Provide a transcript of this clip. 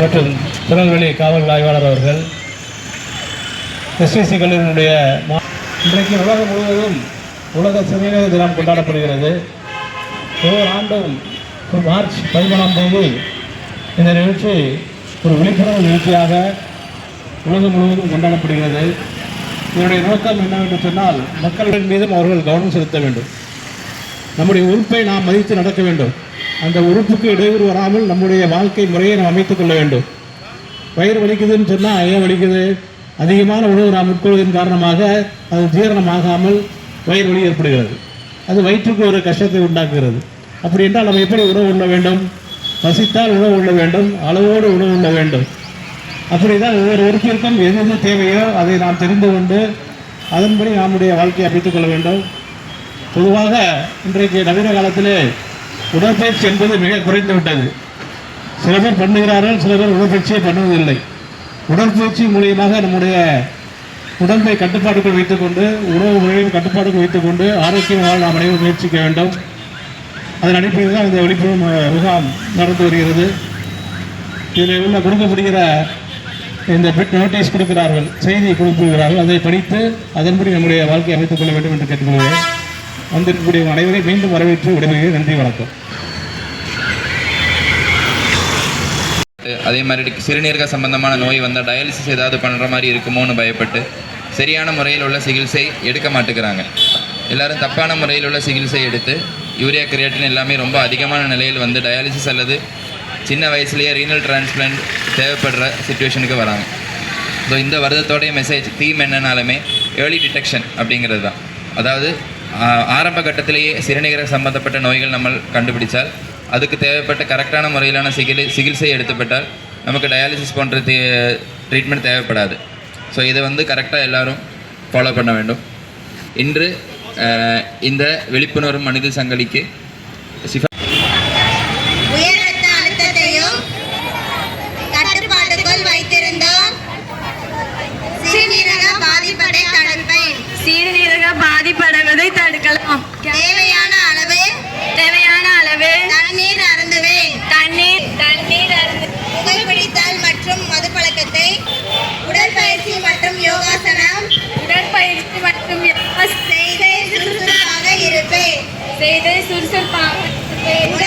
மற்றும் திருநெல்வேலி காவல் ஆய்வாளர் அவர்கள் எஸ்பிசி கல்லூரியினுடைய மா- இன்றைக்கு உலகம் முழுவதும் உலக சிறுநீரக தினம் கொண்டாடப்படுகிறது. ஒவ்வொரு ஆண்டும் மார்ச் பதிமூணாம் தேதி இந்த நிகழ்ச்சி ஒரு விழிப்புணர்வு நிகழ்ச்சியாக உலகம் முழுவதும் கொண்டாடப்படுகிறது. இதனுடைய நோக்கம் என்னவென்று சொன்னால் மக்களின் மீதும் அவர்கள் கவனம் செலுத்த வேண்டும். நம்முடைய உறுப்பை நாம் மதித்து நடக்க வேண்டும். அந்த உறுப்புக்கு இடையூறு வராமல் நம்முடைய வாழ்க்கை முறையை நாம் அமைத்துக் கொள்ள வேண்டும். வயிறு வலிக்குதுன்னு சொன்னால் ஏன் வலிக்குது. அதிகமான உணவு நாம் உட்கொள்வதன் காரணமாக அது ஜீரணமாகாமல் வயிறு வலி ஏற்படுகிறது. அது வயிற்றுக்கு ஒரு கஷ்டத்தை உண்டாக்குகிறது. அப்படி என்றால் நம்ம எப்படி உணவு உண்ண வேண்டும்? பசித்தால் உணவு உண்ண வேண்டும். அளவோடு உணவு உண்ண வேண்டும். அப்படிதான் ஒவ்வொரு உறுப்பிற்கும் எது எது தேவையோ அதை நாம் தெரிந்து கொண்டு அதன்படி நம்முடைய வாழ்க்கையை அமைத்துக் கொள்ள வேண்டும். பொதுவாக இன்றைக்கு நவீன காலத்திலே உடற்பயிற்சி என்பது மிக குறைந்து விட்டது. சில பேர் பண்ணுகிறார்கள் சில பேர் உடற்பயிற்சியை பண்ணுவதில்லை. உடற்பயிற்சி மூலியமாக நம்முடைய உடம்பை கட்டுப்பாட்டுக்குள் வைத்துக்கொண்டு உணவு முறையும் கட்டுப்பாட்டுக்குள் வைத்துக்கொண்டு ஆரோக்கியமாக நாம் அனைவரும் முயற்சிக்க வேண்டும். அதன் அடிப்படையில் தான் இந்த விழிப்புணர்வு முகாம் நடந்து வருகிறது. இதில் உள்ள கொடுக்கப்படுகிற இந்த பிட் நோட்டீஸ் கொடுக்கிறார்கள் செய்தி கொடுக்கிறார்கள் அதை படித்து அதன்படி நம்முடைய வாழ்க்கையை அமைத்துக் கொள்ள வேண்டும் என்று கேட்டுக்கொள்கிறேன். வந்திருக்கக்கூடிய அனைவரை மீண்டும் வரவேற்று விடைபெறுகிறேன். நன்றி வணக்கம். அதே மாதிரி சிறுநீரக சம்பந்தமான நோய் வந்தால் டயாலிசிஸ் ஏதாவது பண்ணுற மாதிரி இருக்குமோன்னு பயப்பட்டு சரியான முறையில் உள்ள சிகிச்சை எடுக்க மாட்டேங்கிறாங்க. எல்லாரும் தப்பான முறையில் உள்ள சிகிச்சை எடுத்து யூரியா கிரியேட்டின் எல்லாமே ரொம்ப அதிகமான நிலையில் வந்து டயாலிசிஸ் அல்லது சின்ன வயசுலேயே ரீனல் டிரான்ஸ்பிளான்ட் தேவைப்படுற சுச்சுவேஷனுக்கு வராங்க. ஸோ இந்த வருதத்தோடைய மெசேஜ் தீம் என்னன்னாலுமே ஏர்லி டிடெக்ஷன் அப்படிங்கிறது தான். அதாவது ஆரம்ப கட்டத்திலேயே சிறுநீரக சம்பந்தப்பட்ட நோய்கள் நம்ம கண்டுபிடிச்சால் அதுக்கு தேவைப்பட்ட கரெக்டான முறையிலான சிகிச்சை சிகிச்சை எடுத்துப்பட்டால் நமக்கு டயாலிசிஸ் போன்ற ட்ரீட்மெண்ட் தேவைப்படாது. ஸோ இதை வந்து கரெக்டாக எல்லோரும் ஃபாலோ பண்ண வேண்டும். இன்று இந்த விழிப்புணர்வு மனித சங்கலிக்கு சிஃபா தேவையான ser pago.